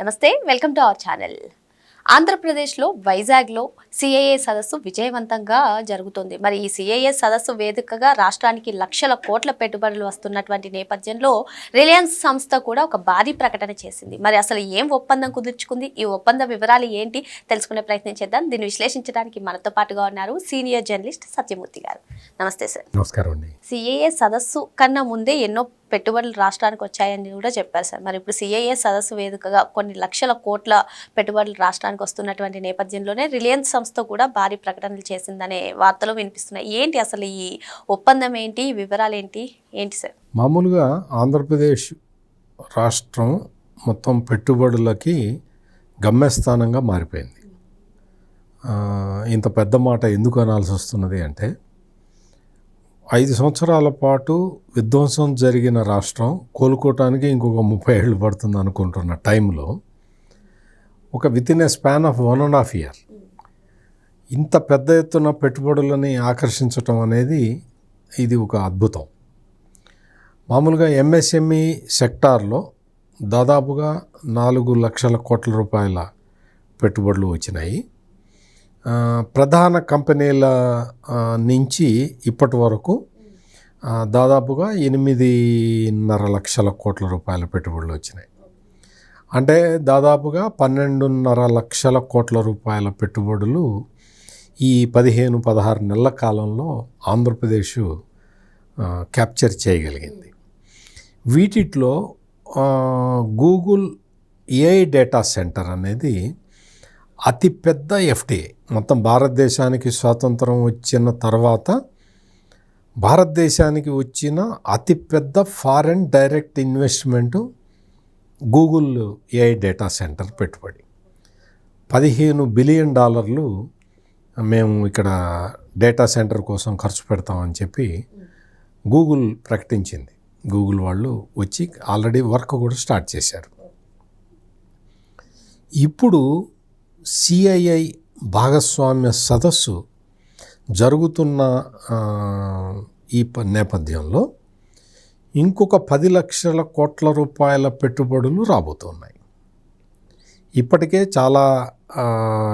నమస్తే welcome to our channel. ఆంధ్రప్రదేశ్లో వైజాగ్లో సిఐఏ సదస్సు విజయవంతంగా జరుగుతుంది. మరి ఈ సిఐఏ సదస్సు వేదికగా రాష్ట్రానికి లక్షల కోట్ల పెట్టుబడులు వస్తున్నటువంటి నేపథ్యంలో రిలయన్స్ సంస్థ కూడా ఒక భారీ ప్రకటన చేసింది. మరి అసలు ఏం ఒప్పందం కుదుర్చుకుంది? ఈ ఒప్పంద వివరాలు ఏంటి? తెలుసుకునే ప్రయత్నం చేద్దాం. దీన్ని విశ్లేషించడానికి మనతో పాటుగా ఉన్నారు సీనియర్ జర్నలిస్ట్ సత్యమూర్తి గారు. నమస్తే సార్. నమస్కారం అండి. సిఏఏ సదస్సు కన్నా ముందే ఎన్నో పెట్టుబడులు రాష్ట్రానికి వచ్చాయని కూడా చెప్పారు సార్. మరి ఇప్పుడు సిఐఏ సదస్సు వేదికగా కొన్ని లక్షల కోట్ల పెట్టుబడులు రాష్ట్రానికి వస్తున్నటువంటి నేపథ్యంలోనే రిలయన్స్ సంస్థ కూడా భారీ ప్రకటనలు చేసిందనే వార్తలు వినిపిస్తున్నాయి. ఏంటి అసలు ఈ ఒప్పందం ఏంటి? వివరాలు ఏంటి? ఏంటి సార్? మామూలుగా ఆంధ్రప్రదేశ్ రాష్ట్రం మొత్తం పెట్టుబడులకి గమ్యస్థానంగా మారిపోయింది. ఇంత పెద్ద మాట ఎందుకు అనాల్సి వస్తున్నది అంటే ఐదు సంవత్సరాల పాటు విధ్వంసం జరిగిన రాష్ట్రం కోలుకోవటానికి ఇంకొక ముప్పై ఏళ్ళు పడుతుంది అనుకుంటున్న టైంలో ఒక within a span of one and half year. ఇంత పెద్ద ఎత్తున పెట్టుబడులని ఆకర్షించటం అనేది ఇది ఒక అద్భుతం. మామూలుగా ఎంఎస్ఎంఈ సెక్టార్లో దాదాపుగా నాలుగు లక్షల కోట్ల రూపాయల పెట్టుబడులు వచ్చినాయి. ప్రధాన కంపెనీల నుంచి ఇప్పటి వరకు దాదాపుగా ఎనిమిదిన్నర లక్షల కోట్ల రూపాయల పెట్టుబడులు వచ్చినాయి. అంటే దాదాపుగా పన్నెండున్నర లక్షల కోట్ల రూపాయల పెట్టుబడులు ఈ పదిహేను పదహారు నెలల కాలంలో ఆంధ్రప్రదేశ్ క్యాప్చర్ చేయగలిగింది. వీటిలో గూగుల్ ఏఐ డేటా సెంటర్ అనేది అతిపెద్ద ఎఫ్డిఐ. మొత్తం భారతదేశానికి స్వాతంత్రం వచ్చిన తర్వాత భారతదేశానికి వచ్చిన అతిపెద్ద foreign direct investment Google AI data center పెట్టుబడి. పదిహేను బిలియన్ డాలర్లు మేము ఇక్కడ డేటా సెంటర్ కోసం ఖర్చు పెడతామని చెప్పి గూగుల్ ప్రకటించింది. గూగుల్ వాళ్ళు వచ్చి ఆల్రెడీ వర్క్ కూడా స్టార్ట్ చేశారు. ఇప్పుడు సిఐఐ భాగస్వామ్య సదస్సు జరుగుతున్న ఈ ప- నేపథ్యంలో ఇంకొక పది లక్షల కోట్ల రూపాయల పెట్టుబడులు రాబోతున్నాయి. ఇప్పటికే చాలా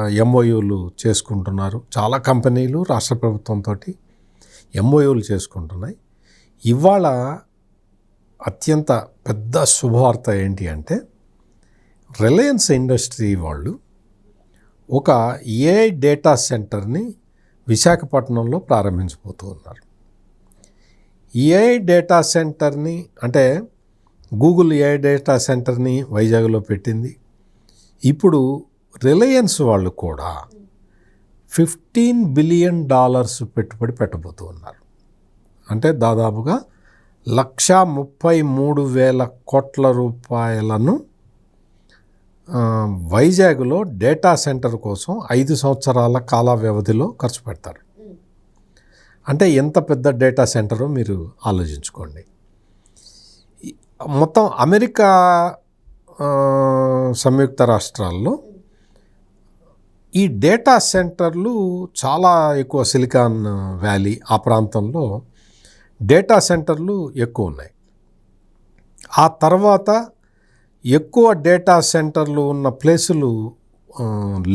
ఎంఓయూలు చేసుకుంటున్నారు. చాలా కంపెనీలు రాష్ట్ర ప్రభుత్వంతో ఎంఓయూలు చేసుకుంటున్నాయి. ఇవాళ అత్యంత పెద్ద శుభవార్త ఏంటి అంటే రిలయన్స్ ఇండస్ట్రీ వాళ్ళు ఒక ఏఐ డేటా సెంటర్ని విశాఖపట్నంలో ప్రారంభించబోతూ ఉన్నారు. ఏఐ డేటా సెంటర్ని అంటే గూగుల్ ఏఐ డేటా సెంటర్ని వైజాగ్లో పెట్టింది. ఇప్పుడు రిలయన్స్ వాళ్ళు కూడా ఫిఫ్టీన్ బిలియన్ డాలర్స్ పెట్టుబడి పెట్టబోతూ ఉన్నారు. అంటే దాదాపుగా లక్షా ముప్పై మూడు వేల కోట్ల రూపాయలను వైజాగ్లో డేటా సెంటర్ కోసం ఐదు సంవత్సరాల కాల వ్యవధిలో ఖర్చు పెడతారు. అంటే ఎంత పెద్ద డేటా సెంటరో మీరు ఆలోచించుకోండి. మొత్తం అమెరికా సంయుక్త రాష్ట్రాల్లో ఈ డేటా సెంటర్లు చాలా ఎక్కువ సిలికాన్ వ్యాలీ ఆ ప్రాంతంలో డేటా సెంటర్లు ఎక్కువ ఉన్నాయి. ఆ తర్వాత ఎక్కువ డేటా సెంటర్లు ఉన్న ప్లేసులు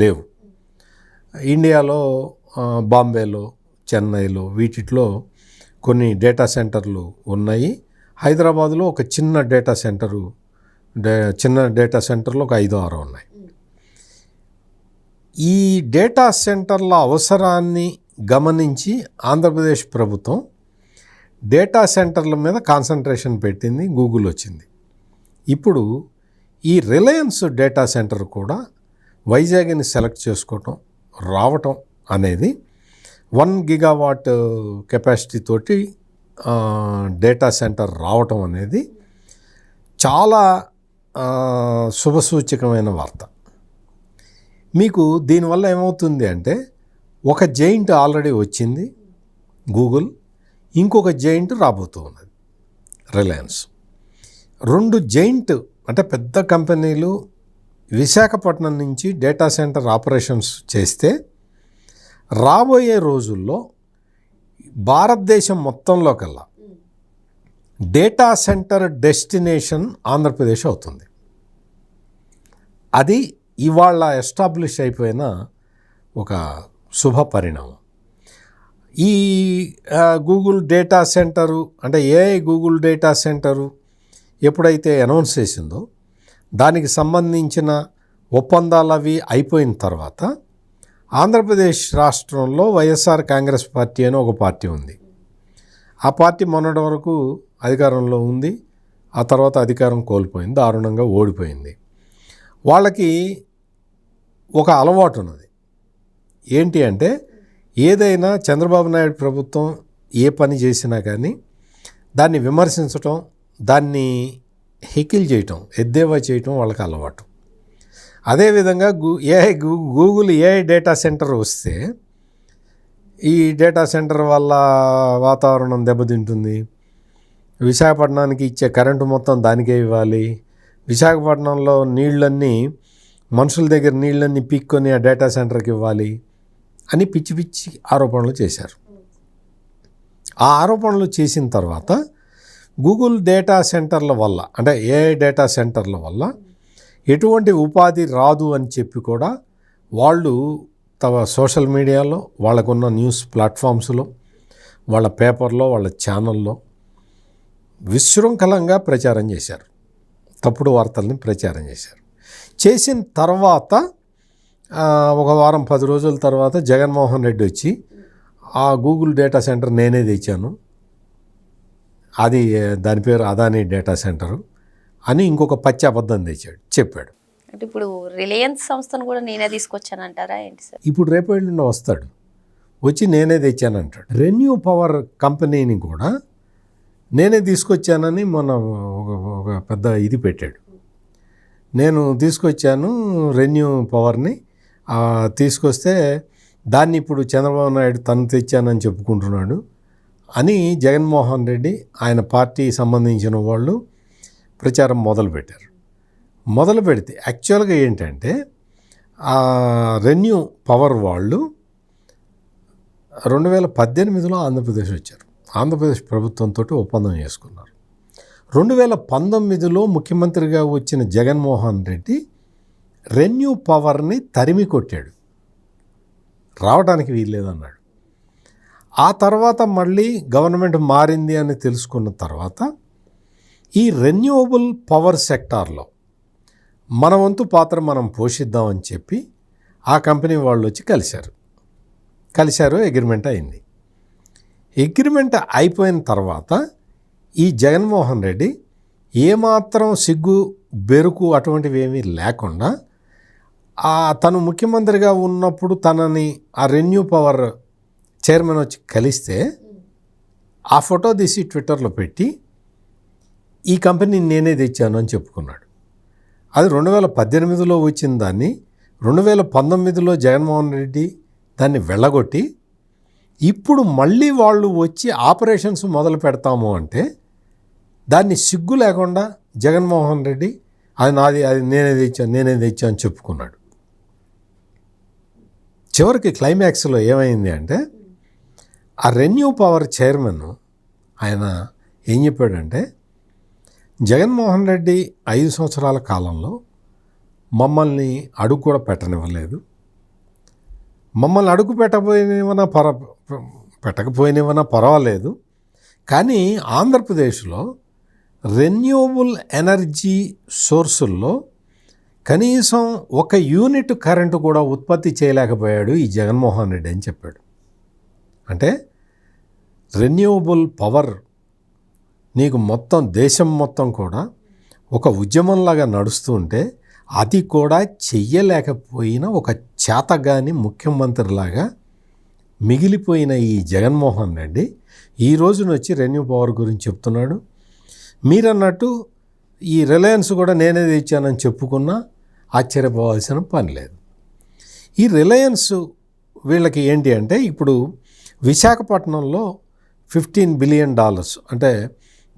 లేవు. ఇండియాలో బాంబేలో చెన్నైలో వీటిలో కొన్ని డేటా సెంటర్లు ఉన్నాయి. హైదరాబాద్లో ఒక చిన్న డేటా సెంటరు డే చిన్న డేటా సెంటర్లో ఒక ఐదు ఆరు ఉన్నాయి. ఈ డేటా సెంటర్ల అవసరాన్ని గమనించి ఆంధ్రప్రదేశ్ ప్రభుత్వం డేటా సెంటర్ల మీద కాన్సన్ట్రేషన్ పెట్టింది గూగుల్ వచ్చింది. ఇప్పుడు ఈ రిలయన్స్ డేటా సెంటర్ కూడా వైజాగ్ని సెలెక్ట్ చేసుకోవటం రావటం అనేది వన్ గిగావాట్ కెపాసిటీ తోటి డేటా సెంటర్ రావటం అనేది చాలా శుభసూచకమైన వార్త. మీకు దీనివల్ల ఏమవుతుంది అంటే ఒక జైంట్ ఆల్రెడీ వచ్చింది గూగుల్ ఇంకొక జైంట్ రాబోతూ ఉన్నది రిలయన్స్. రెండు జైంట్ అంటే పెద్ద కంపెనీలు విశాఖపట్నం నుంచి డేటా సెంటర్ ఆపరేషన్స్ చేస్తే రాబోయే రోజుల్లో భారతదేశం మొత్తంలో కల్లా డేటా సెంటర్ డెస్టినేషన్ ఆంధ్రప్రదేశ్ అవుతుంది. అది ఇవాళ ఎస్టాబ్లిష్ అయిపోయిన ఒక శుభ పరిణామం. ఈ గూగుల్ డేటా సెంటరు అంటే ఏఐ గూగుల్ డేటా సెంటరు ఎప్పుడైతే అనౌన్స్ చేసిందో దానికి సంబంధించిన ఒప్పందాలు అవి అయిపోయిన తర్వాత ఆంధ్రప్రదేశ్ రాష్ట్రంలో వైఎస్ఆర్ కాంగ్రెస్ పార్టీ అని ఒక పార్టీ ఉంది. ఆ పార్టీ మొన్నటి వరకు అధికారంలో ఉంది. ఆ తర్వాత అధికారం కోల్పోయింది దారుణంగా ఓడిపోయింది. వాళ్ళకి ఒక అలవాటు ఉన్నది. ఏంటి అంటే ఏదైనా చంద్రబాబు నాయుడు ప్రభుత్వం ఏ పని చేసినా కానీ దాన్ని విమర్శించటం దాన్ని హెకిల్ చేయటం ఎద్దేవా చేయటం వాళ్ళకి అలవాటు. అదేవిధంగా గూ ఏఐ గూ గూగుల్ ఏఐ డేటా సెంటర్ వస్తే ఈ డేటా సెంటర్ వల్ల వాతావరణం దెబ్బతింటుంది. విశాఖపట్నానికి ఇచ్చే కరెంటు మొత్తం దానికే ఇవ్వాలి. విశాఖపట్నంలో నీళ్ళన్నీ మనుషుల దగ్గర నీళ్ళన్నీ పీక్కొని ఆ డేటా సెంటర్కి ఇవ్వాలి అని పిచ్చి పిచ్చి ఆరోపణలు చేశారు. ఆ ఆరోపణలు చేసిన తర్వాత గూగుల్ డేటా సెంటర్ల వల్ల అంటే ఏఐ డేటా సెంటర్ల వల్ల ఎటువంటి ఉపాధి రాదు అని చెప్పి కూడా వాళ్ళు తమ సోషల్ మీడియాలో వాళ్ళకున్న న్యూస్ ప్లాట్ఫామ్స్లో వాళ్ళ పేపర్లో వాళ్ళ ఛానల్లో విశృంఖలంగా ప్రచారం చేశారు. తప్పుడు వార్తల్ని ప్రచారం చేశారు. చేసిన తర్వాత ఒక వారం పది రోజుల తర్వాత జగన్మోహన్ రెడ్డి వచ్చి ఆ గూగుల్ డేటా సెంటర్ నేనే తెచ్చాను. అది దాని పేరు అదాని డేటా సెంటరు అని ఇంకొక పచ్చి అబద్ధం తెచ్చాడు చెప్పాడు. అంటే ఇప్పుడు రిలయన్స్ సంస్థను కూడా నేనే తీసుకొచ్చానంటారా ఏంటి సార్? ఇప్పుడు రేపు ఎల్లుండి వస్తాడు. వచ్చి నేనే తెచ్చానంటాడు. రెన్యూ పవర్ కంపెనీని కూడా నేనే తీసుకొచ్చానని మొన్న ఒక ఒక పెద్ద ఇది పెట్టాడు. నేను తీసుకొచ్చాను రెన్యూ పవర్ని తీసుకొస్తే దాన్ని ఇప్పుడు చంద్రబాబు నాయుడు తను తెచ్చానని చెప్పుకుంటున్నాడు. అని జగన్మోహన్ రెడ్డి ఆయన పార్టీ సంబంధించిన వాళ్ళు ప్రచారం మొదలుపెట్టారు. మొదలు పెడితే యాక్చువల్గా ఏంటంటే ఆ రెన్యూ పవర్ వాళ్ళు రెండు వేల పద్దెనిమిదిలో ఆంధ్రప్రదేశ్ వచ్చారు. ఆంధ్రప్రదేశ్ ప్రభుత్వంతో ఒప్పందం చేసుకున్నారు. రెండు వేల పంతొమ్మిదిలో ముఖ్యమంత్రిగా వచ్చిన జగన్మోహన్ రెడ్డి రెన్యూ పవర్ని తరిమి కొట్టాడు. రావడానికి వీల్లేదన్నాడు. ఆ తర్వాత మళ్ళీ గవర్నమెంట్ మారింది అని తెలుసుకున్న తర్వాత ఈ రెన్యూవబుల్ పవర్ సెక్టార్లో మన వంతు పాత్ర మనం పోషిద్దామని చెప్పి ఆ కంపెనీ వాళ్ళు వచ్చి కలిశారు. కలిశారు అగ్రిమెంట్ అయింది. అగ్రిమెంట్ అయిపోయిన తర్వాత ఈ జగన్మోహన్ రెడ్డి ఏమాత్రం సిగ్గు బెరుకు అటువంటివి ఏమీ లేకుండా తను ముఖ్యమంత్రిగా ఉన్నప్పుడు తనని ఆ రెన్యూ పవర్ చైర్మన్ వచ్చి కలిస్తే ఆ ఫోటో తీసి ట్విట్టర్లో పెట్టి ఈ కంపెనీని నేనే తెచ్చాను అని చెప్పుకున్నాడు. అది రెండు వేల పద్దెనిమిదిలో వచ్చిన దాన్ని రెండు వేల పంతొమ్మిదిలో జగన్మోహన్ రెడ్డి దాన్ని వెళ్ళగొట్టి ఇప్పుడు మళ్ళీ వాళ్ళు వచ్చి ఆపరేషన్స్ మొదలు పెడతాము అంటే దాన్ని సిగ్గు లేకుండా జగన్మోహన్ రెడ్డి అది నాది అది నేనే తెచ్చాను నేనే తెచ్చాను అని చెప్పుకున్నాడు. చివరికి క్లైమాక్స్లో ఏమైంది అంటే ఆ రెన్యూ పవర్ చైర్మన్ ఆయన ఏం చెప్పాడంటే జగన్మోహన్ రెడ్డి ఐదు సంవత్సరాల కాలంలో మమ్మల్ని అడుగు కూడా పెట్టనివ్వలేదు. మమ్మల్ని అడుగు పెట్టకపోయినవన్నా పర పెట్టకపోయినవన్నా పర్వాలేదు. కానీ ఆంధ్రప్రదేశ్లో రెన్యూవబుల్ ఎనర్జీ సోర్సుల్లో కనీసం ఒక యూనిట్ కరెంటు కూడా ఉత్పత్తి చేయలేకపోయాడు ఈ జగన్మోహన్ రెడ్డి అని చెప్పాడు. అంటే రెన్యూవబుల్ పవర్ నీకు మొత్తం దేశం మొత్తం కూడా ఒక ఉద్యమంలాగా నడుస్తూ ఉంటే అది కూడా చెయ్యలేకపోయిన ఒక చేతగాని ముఖ్యమంత్రిలాగా మిగిలిపోయిన ఈ జగన్మోహన్ రెడ్డి ఈ రోజున వచ్చి రెన్యూ పవర్ గురించి చెప్తున్నాడు. మీరన్నట్టు ఈ రిలయన్స్ కూడా నేనే తెచ్చానని చెప్పుకున్నా ఆశ్చర్యపోవాల్సిన పని లేదు. ఈ రిలయన్స్ వీళ్ళకి ఏంటి అంటే ఇప్పుడు విశాఖపట్నంలో ఫిఫ్టీన్ బిలియన్ డాలర్స్ అంటే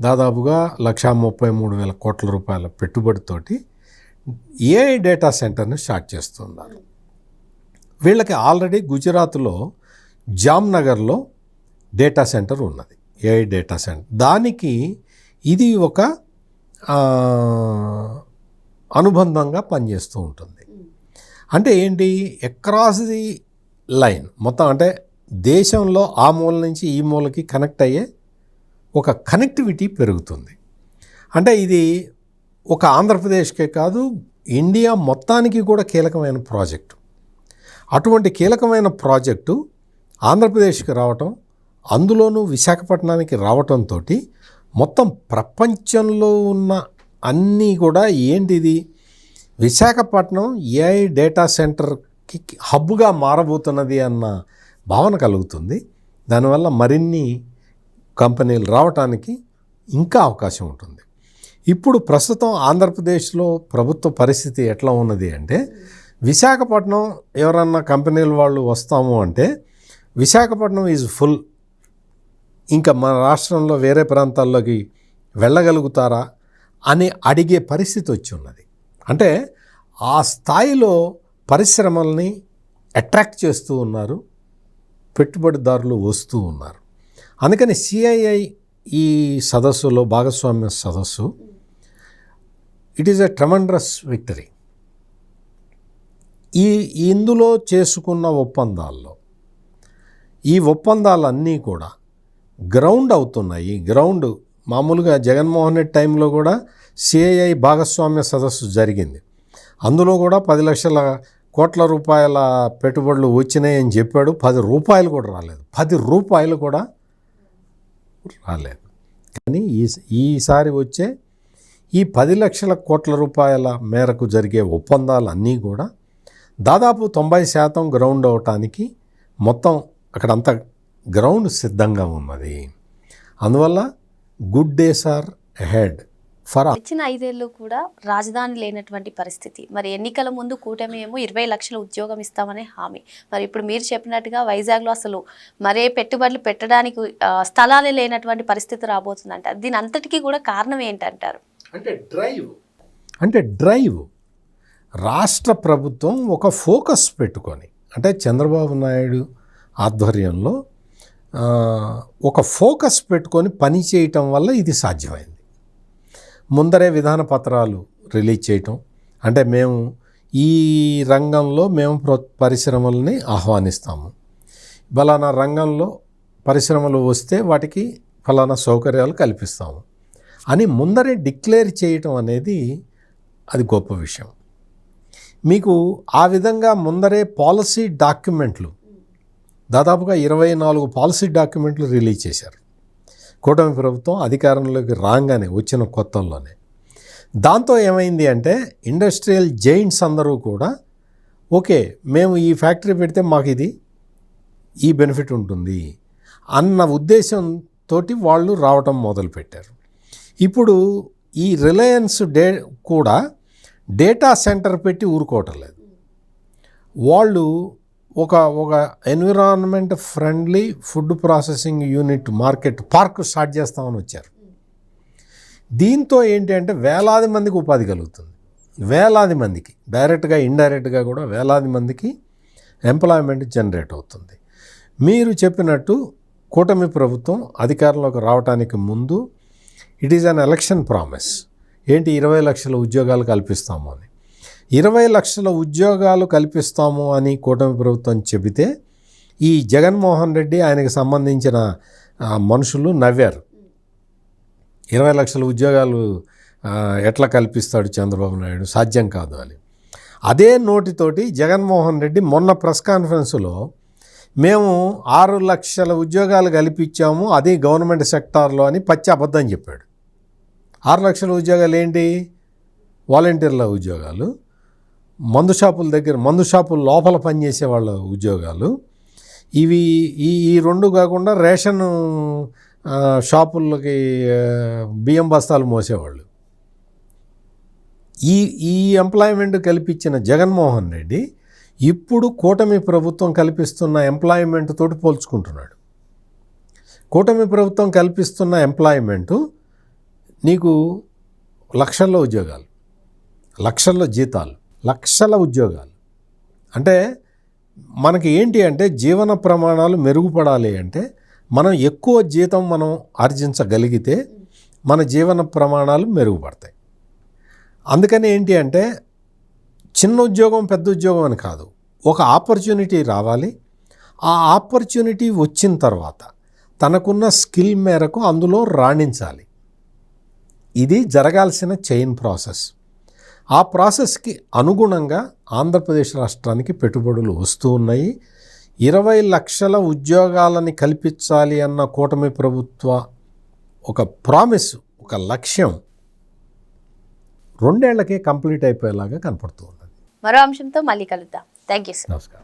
దాదాపుగా లక్షా ముప్పై మూడు వేల కోట్ల రూపాయల పెట్టుబడితోటి ఏఐ డేటా సెంటర్ని స్టార్ట్ చేస్తున్నారు. వీళ్ళకి ఆల్రెడీ గుజరాత్లో జామ్నగర్లో డేటా సెంటర్ ఉన్నది. AI data center. దానికి ఇది ఒక అనుబంధంగా పనిచేస్తూ ఉంటుంది. అంటే ఏంటి? Across the line. మొత్తం అంటే దేశంలో ఆ మూల నుంచి ఈ మూలకి కనెక్ట్ అయ్యే ఒక కనెక్టివిటీ పెరుగుతుంది. అంటే ఇది ఒక ఆంధ్రప్రదేశ్కే కాదు ఇండియా మొత్తానికి కూడా కీలకమైన ప్రాజెక్టు. అటువంటి కీలకమైన ప్రాజెక్టు ఆంధ్రప్రదేశ్కి రావటం అందులోనూ విశాఖపట్నానికి రావటంతో మొత్తం ప్రపంచంలో ఉన్న అన్నీ కూడా ఏంటిది? విశాఖపట్నం ఏఐ డేటా సెంటర్కి హబ్గా మారబోతున్నది అన్న భావన కలుగుతుంది. దానివల్ల మరిన్ని కంపెనీలు రావటానికి ఇంకా అవకాశం ఉంటుంది. ఇప్పుడు ప్రస్తుతం ఆంధ్రప్రదేశ్లో ప్రభుత్వ పరిస్థితి ఎట్లా ఉన్నది అంటే విశాఖపట్నం ఎవరన్నా కంపెనీల వాళ్ళు వస్తాము అంటే విశాఖపట్నం ఈజ్ ఫుల్ ఇంకా మన రాష్ట్రంలో వేరే ప్రాంతాల్లోకి వెళ్ళగలుగుతారా అని అడిగే పరిస్థితి వచ్చి ఉన్నది. అంటే ఆ స్థాయిలో పరిశ్రమల్ని అట్రాక్ట్ చేస్తూ ఉన్నారు. పెట్టుబడిదారులు వస్తూ ఉన్నారు. అందుకని సిఐఐ ఈ సదస్సులో భాగస్వామ్య సదస్సు it is a tremendous victory ఈ ఇందులో చేసుకున్న ఒప్పందాల్లో ఈ ఒప్పందాలన్నీ కూడా గ్రౌండ్ అవుతున్నాయి. గ్రౌండ్ మామూలుగా జగన్మోహన్ రెడ్డి టైంలో కూడా సిఐఐ భాగస్వామ్య సదస్సు జరిగింది. అందులో కూడా పది లక్షల కోట్ల రూపాయల పెట్టుబడులు వచ్చినాయని చెప్పాడు. పది రూపాయలు కూడా రాలేదు. పది రూపాయలు కూడా రాలేదు. కానీ ఈ ఈసారి వచ్చే ఈ పది లక్షల కోట్ల రూపాయల మేరకు జరిగే ఒప్పందాలన్నీ కూడా దాదాపు తొంభై శాతం గ్రౌండ్ అవటానికి మొత్తం అక్కడంతా గ్రౌండ్ సిద్ధంగా ఉన్నది. అందువల్ల good days are ahead for. ఇచ్చిన ఐదేళ్ళు కూడా రాజధాని లేనటువంటి పరిస్థితి. మరి ఎన్నికల ముందు కూటమి ఏమో ఇరవై లక్షల ఉద్యోగం ఇస్తామనే హామీ. మరి ఇప్పుడు మీరు చెప్పినట్టుగా వైజాగ్లో అసలు మరే పెట్టుబడులు పెట్టడానికి స్థలాలే లేనటువంటి పరిస్థితి రాబోతుందంట. దీని అంతటికీ కూడా కారణం ఏంటంటారు? అంటే డ్రైవ్. అంటే డ్రైవ్. రాష్ట్ర ప్రభుత్వం ఒక ఫోకస్ పెట్టుకొని అంటే చంద్రబాబు నాయుడు ఆధ్వర్యంలో ఆ, ఒక ఫోకస్ పెట్టుకొని పని చేయటం వల్ల ఇది సాధ్యమైంది. ముందరే విధాన పత్రాలు రిలీజ్ చేయటం. అంటే మేము ఈ రంగంలో మేము ప్ర- పరిశ్రమల్ని ఆహ్వానిస్తాము. ఫలానా రంగంలో పరిశ్రమలు వస్తే వాటికి ఫలానా సౌకర్యాలు కల్పిస్తాము. అని ముందరే డిక్లేర్ చేయటం అనేది అది గొప్ప విషయం. మీకు ఆ విధంగా ముందరే పాలసీ డాక్యుమెంట్లు దాదాపుగా ఇరవై నాలుగు పాలసీ డాక్యుమెంట్లు రిలీజ్ చేశారు. కూటమి ప్రభుత్వం అధికారంలోకి రాగానే వచ్చిన కొత్తల్లోనే దాంతో ఏమైంది అంటే ఇండస్ట్రియల్ జైంట్స్ అందరూ కూడా ఓకే మేము ఈ ఫ్యాక్టరీ పెడితే మాకు ఇది ఈ బెనిఫిట్ ఉంటుంది అన్న ఉద్దేశంతో వాళ్ళు రావటం మొదలుపెట్టారు. ఇప్పుడు ఈ రిలయన్స్ డే కూడా డేటా సెంటర్ పెట్టి ఊరుకోవటం లేదు. వాళ్ళు ఒక ఒక environment friendly food processing unit market park start చేస్తామని వచ్చారు. దీంతో ఏంటి అంటే వేలాది మందికి ఉపాధి కలుగుతుంది. వేలాది మందికి డైరెక్ట్గా ఇండైరెక్ట్గా కూడా వేలాది మందికి ఎంప్లాయ్మెంట్ జనరేట్ అవుతుంది. మీరు చెప్పినట్టు కూటమి ప్రభుత్వం అధికారంలోకి రావడానికి ముందు it is an election promise ఏంటి ఇరవై లక్షల ఉద్యోగాలు కల్పిస్తాము అని. ఇరవై లక్షల ఉద్యోగాలు కల్పిస్తాము అని కూటమి ప్రభుత్వం చెబితే ఈ జగన్మోహన్ రెడ్డి ఆయనకు సంబంధించిన మనుషులు నవ్వారు. ఇరవై లక్షల ఉద్యోగాలు ఎట్లా కల్పిస్తాడు చంద్రబాబు నాయుడు? సాధ్యం కాదు అని. అదే నోటితోటి జగన్మోహన్ రెడ్డి మొన్న ప్రెస్ కాన్ఫరెన్స్లో మేము ఆరు లక్షల ఉద్యోగాలు కల్పించాము అది గవర్నమెంట్ సెక్టార్లో అని పచ్చి అబద్ధం చెప్పాడు. ఆరు లక్షల ఉద్యోగాలు ఏంటి? వాలంటీర్ల ఉద్యోగాలు. మందు షాపుల దగ్గర మందు షాపుల లోపల పనిచేసే వాళ్ళ ఉద్యోగాలు. ఇవి ఈ ఈ రెండు కాకుండా రేషన్ షాపులకి బియ్యం బస్తాలు మోసేవాళ్ళు. ఈ ఈ ఎంప్లాయ్మెంట్ కల్పించిన జగన్మోహన్ రెడ్డి ఇప్పుడు కూటమి ప్రభుత్వం కల్పిస్తున్న ఎంప్లాయ్మెంట్ తోటి పోల్చుకుంటున్నాడు. కూటమి ప్రభుత్వం కల్పిస్తున్న ఎంప్లాయ్మెంటు నీకు లక్షల్లో ఉద్యోగాలు లక్షల్లో జీతాలు లక్షల ఉద్యోగాలు. అంటే మనకి ఏంటి అంటే జీవన ప్రమాణాలు మెరుగుపడాలి అంటే మనం ఎక్కువ జీతం మనం ఆర్జించగలిగితే మన జీవన ప్రమాణాలు మెరుగుపడతాయి. అందుకని ఏంటి అంటే చిన్న ఉద్యోగం పెద్ద ఉద్యోగం అని కాదు. ఒక ఆపర్చునిటీ రావాలి. ఆ ఆపర్చునిటీ వచ్చిన తర్వాత తనకున్న స్కిల్ మేరకు అందులో రాణించాలి. ఇది జరగాల్సిన చైన్ ప్రాసెస్. ఆ ప్రాసెస్కి అనుగుణంగా ఆంధ్రప్రదేశ్ రాష్ట్రానికి పెట్టుబడులు వస్తూ ఉన్నాయి. ఇరవై లక్షల ఉద్యోగాలని కల్పించాలి అన్న కూటమి ప్రభుత్వ ఒక ప్రామిస్ ఒక లక్ష్యం రెండేళ్ళకే కంప్లీట్ అయిపోయేలాగా కనపడుతూ ఉన్నది. మరో అంశంతో మళ్ళీ కలుద్దాం. Thank you sir. నమస్కారం.